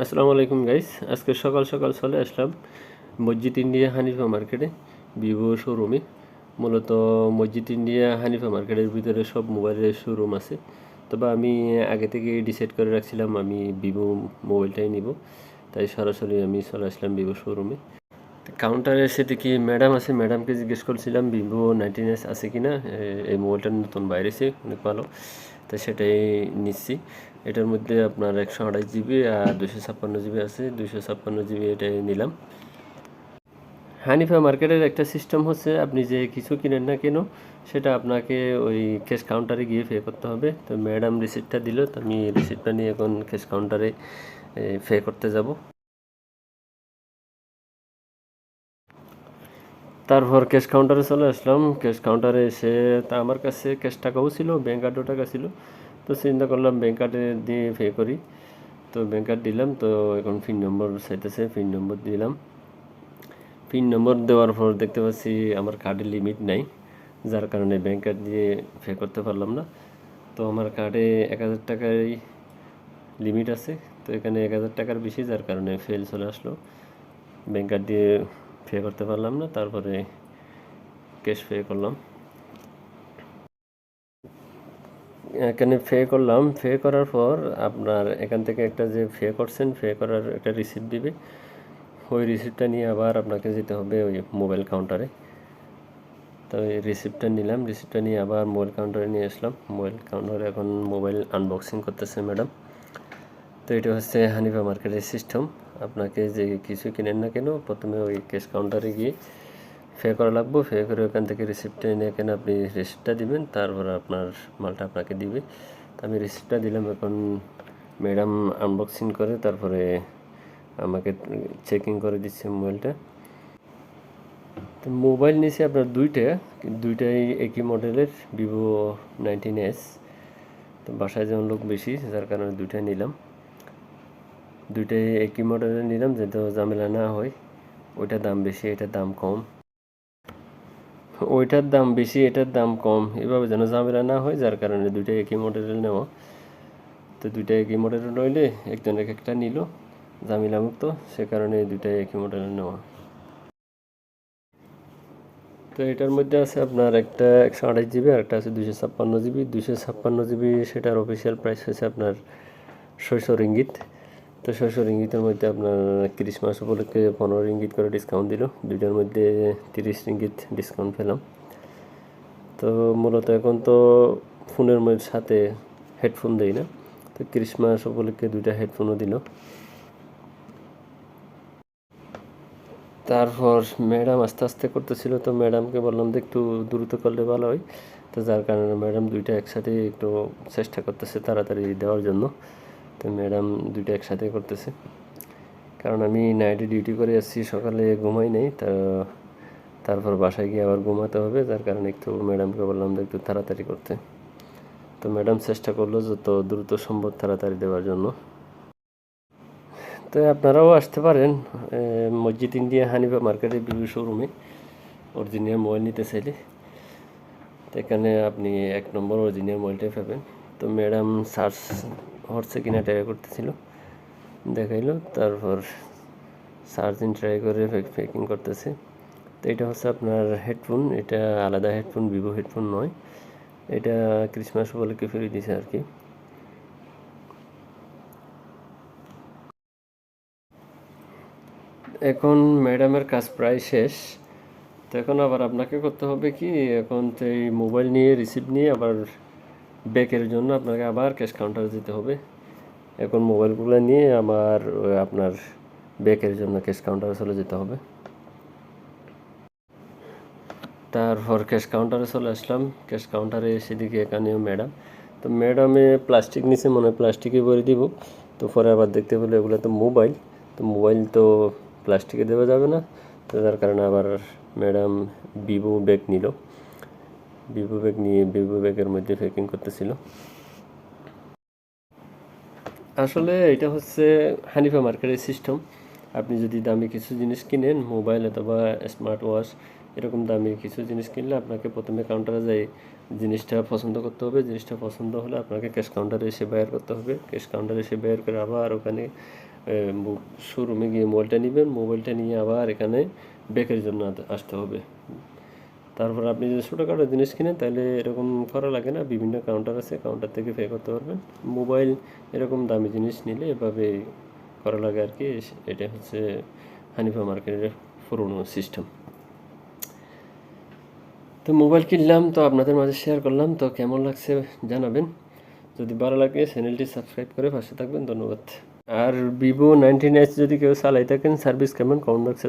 আসসালামু আলাইকুম গাইস, আজকে সকাল সকাল চলে আসলাম মসজিদ ইন্ডিয়া হানিফা মার্কেটে, ভিভো শোরুমে মূলত মসজিদ ইন্ডিয়া হানিফা মার্কেটের ভিতরে সব মোবাইলের শোরুম আছে। তবে আমি আগে থেকে ডিসাইড করে রাখছিলাম আমি ভিভো মোবাইলটাই নিব। তাই সরাসরি আমি চলে আসলাম ভিভো শোরুমে কাউন্টারে এসে দেখি ম্যাডাম আছে? ম্যাডামকে জিজ্ঞেস করছিলাম, ভিভো নাইনটিন এস আছে কি না এই মোবাইলটা নতুন বাইরেছে, অনেক ভালো। তো সেটাই নিচ্ছি। এটার মধ্যে আপনার একশো আঠাশ জিবি আর দুশো ছাপ্পান্ন জিবি আছে। দুশো ছাপ্পান্ন জিবি এটাই নিলাম। হানিফা মার্কেটের একটা সিস্টেম হচ্ছে, আপনি যে কিছু কিনেন না কেন, সেটা আপনাকে ওই ক্যাশ কাউন্টারে গিয়ে পে করতে হবে। তো ম্যাডাম রিসিপ্টটা দিল, তো আমি রিসিপ্টটা নিয়ে এখন ক্যাশ কাউন্টারে পে করতে যাব। তারপর ক্যাশ কাউন্টারে চলে আসলাম। ক্যাশ কাউন্টারে এসে তা আমার কাছে ক্যাশ টাকাও ছিল ব্যাঙ্ক কার্ডও টাকা ছিল। তো চিন্তা করলাম ব্যাঙ্ক কার্ডে দিয়ে পে করি। তো ব্যাঙ্ক কার্ড দিলাম, তো এখন পিন নম্বর চাইতেছে পিন নম্বর দিলাম। পিন নম্বর দেওয়ার পর দেখতে পাচ্ছি আমার কার্ডে লিমিট নাই, যার কারণে ব্যাঙ্ক কার্ড দিয়ে পে করতে পারলাম না। তো আমার কার্ডে এক হাজার টাকাই লিমিট আছে, তো এখানে এক হাজার টাকার বেশি, যার কারণে ফেল চলে আসলো। ব্যাঙ্ক কার্ড দিয়ে পে করতে পারলাম না, তারপরে ক্যাশ পে করলাম। এখানে ফে করলাম। ফে করার পর আপনার এখান থেকে একটা যে ফে করছেন ফে করার একটা রিসিপ্ট দিবে। ওই রিসিপ্টটা নিয়ে আবার আপনাকে যেতে হবে ওই মোবাইল কাউন্টারে তো এই রিসিপ্টটা নিলাম। রিসিপ্টটা নিয়ে আবার মোবাইল কাউন্টারে নিয়ে আসলাম। মোবাইল কাউন্টারে এখন মোবাইল আনবক্সিং করতেছে ম্যাডাম তো এটা হচ্ছে হানিফা মার্কেটের সিস্টেম আপনাকে যে কিছু কিনেন না কেন, প্রথমে ওই ক্যাশ কাউন্টারে গিয়ে পে করা লাগবে ফে করে ওখান থেকে রিসিপ্টটা এনে এখানে আপনি রিসিপ্টটা দিবেন, তারপর আপনার মালটা আপনাকে দিবে। আমি রিসিপ্টটা দিলাম এখন ম্যাডাম আনবক্সিং করে, তারপরে আমাকে চেকিং করে দিচ্ছে মোবাইলটা তো মোবাইল নিয়েছি আপনার দুইটা, দুইটাই একই মডেলের ভিভো নাইনটিন এস তো বাসায় যেমন লোক বেশি, যার কারণে দুইটাই নিলাম। দুইটাই একই মডেলের নিলাম যাতে ঝামেলা না হয় ওইটার দাম বেশি, এটা দাম কম। ওইটার দাম বেশি, এটার দাম কম। এভাবে যেন ঝামেলা না হয়, যার কারণে দুইটা একই মডেলের নেওয়া। তো দুইটা একই মডেলের নইলে একজন এক একটা নিল ঝামেলা মুক্ত সে কারণে দুইটাই একই মডেলের নেওয়া। তো এটার মধ্যে আছে আপনার একটা একশো আঠাশ জিবি আর একটা আছে দুশো ছাপ্পান্ন জিবি দুশো ছাপ্পান্ন জিবি সেটার অফিসিয়াল প্রাইস হচ্ছে আপনার ছয়শো রিঙ্গিত। তো ছয়শো ইঙ্গিতের মধ্যে আপনার ক্রিসমাস উপলক্ষে পনেরো ইঙ্গিত করে ডিসকাউন্ট দিল। দুইটার মধ্যে তিরিশ ইঙ্গিত ডিসকাউন্ট পেলাম। তো মূলত এখন তো ফোনের মধ্যে সাথে হেডফোন দেই না। তো ক্রিসমাস উপলক্ষে দুইটা হেডফোনও দিল। তারপর ম্যাডাম আস্তে আস্তে করতেছিল। তো ম্যাডামকে বললাম যে একটু দ্রুত করলে ভালো হয়। তো যার কারণে ম্যাডাম দুইটা একসাথে একটু চেষ্টা করতেছে তাড়াতাড়ি দেওয়ার জন্য। তো ম্যাডাম দুইটা একসাথে করতেছে। কারণ আমি নাইটে ডিউটি করে আসছি, সকালে ঘুমাই নেই, তা তারপর বাসায় গিয়ে আবার ঘুমাতে হবে, যার কারণে একটু ম্যাডামকে বললাম একটু তাড়াতাড়ি করতে। তো ম্যাডাম চেষ্টা করল যত দ্রুত সম্ভব তাড়াতাড়ি দেওয়ার জন্য। তো আপনারাও আসতে পারেন মসজিদ ইন্ডিয়া হানিফা মার্কেটের বিভিন্ন শোরুমে অরিজিনাল মোবাইল নিতে চাইলে। তো এখানে আপনি এক নম্বর অরিজিনাল মোবাইলটাই পাবেন। তো ম্যাডাম সার্চ হচ্ছে কিনা ট্রাই করতেছিল। দেখাইলো, তারপর চার্জিং ট্রাই করে প্যাকিং করতেছে। তো এটা হচ্ছে আপনার হেডফোন এটা আলাদা হেডফোন ভিভো হেডফোন নয়। এটা ক্রিসমাস উপলক্ষে ফিরে দিছে আর কি। এখন ম্যাডামের কাজ প্রায় শেষ। তো এখন আবার আপনাকে করতে হবে কি, এখন তো এই মোবাইল নিয়ে রিসিভ নিয়ে আবার ব্যাকের জন্য আপনাকে আবার ক্যাশ কাউন্টারে দিতে হবে। এখন মোবাইলগুলো নিয়ে আবার আপনার ব্যাকের জন্য ক্যাশ কাউন্টারে চলে যেতে হবে। তারপর ক্যাশ কাউন্টারে চলে আসলাম। ক্যাশ কাউন্টারে সেদিকে এখানেও ম্যাডাম তো ম্যাডামে প্লাস্টিক নিচে মনে হয় প্লাস্টিকে ভরে দিব। তো পরে আবার দেখতে পেলে এগুলো তো মোবাইল তো মোবাইল তো প্লাস্টিকে দেওয়া যাবে না। তো যার কারণে আবার ম্যাডাম ভিভো ব্যাগ নিল। ভিভো ব্যাগ নিয়ে ভিভো ব্যাগের মধ্যে প্যাকিং করতেছিল। আসলে এটা হচ্ছে হানিফা মার্কেটের সিস্টেম আপনি যদি দামি কিছু জিনিস কিনেন মোবাইল অথবা স্মার্ট ওয়াচ এরকম দামি কিছু জিনিস কিনলে আপনাকে প্রথমে কাউন্টারে যাই জিনিসটা পছন্দ করতে হবে। জিনিসটা পছন্দ হলে আপনাকে ক্যাশ কাউন্টারে এসে বায়ার করতে হবে। ক্যাশ কাউন্টারে এসে বায়ার করে আবার ওখানে শোরুমে গিয়ে মোবাইলটা নেবেন। মোবাইলটা নিয়ে আবার এখানে ব্যাকের জন্য আসতে হবে। তারপর আপনি যদি ছোটোখাটো জিনিস কিনেন, তাহলে এরকম করা লাগে না। বিভিন্ন কাউন্টার আছে কাউন্টার থেকে পে করতে পারবেন। মোবাইল এরকম দামি জিনিস নিলে এভাবে করা লাগে আর কি। এটা হচ্ছে হানিফা মার্কেটের পুরনো সিস্টেম তো মোবাইল কিনলাম, তো আপনাদের মাঝে শেয়ার করলাম। তো কেমন লাগছে জানাবেন। যদি ভালো লাগে চ্যানেলটি সাবস্ক্রাইব করে পাশে থাকবেন। ধন্যবাদ। আর ভিভো নাইনটিন এস যদি কেউ চালাই থাকেন সার্ভিস কেমন? কমেন্ট বক্সে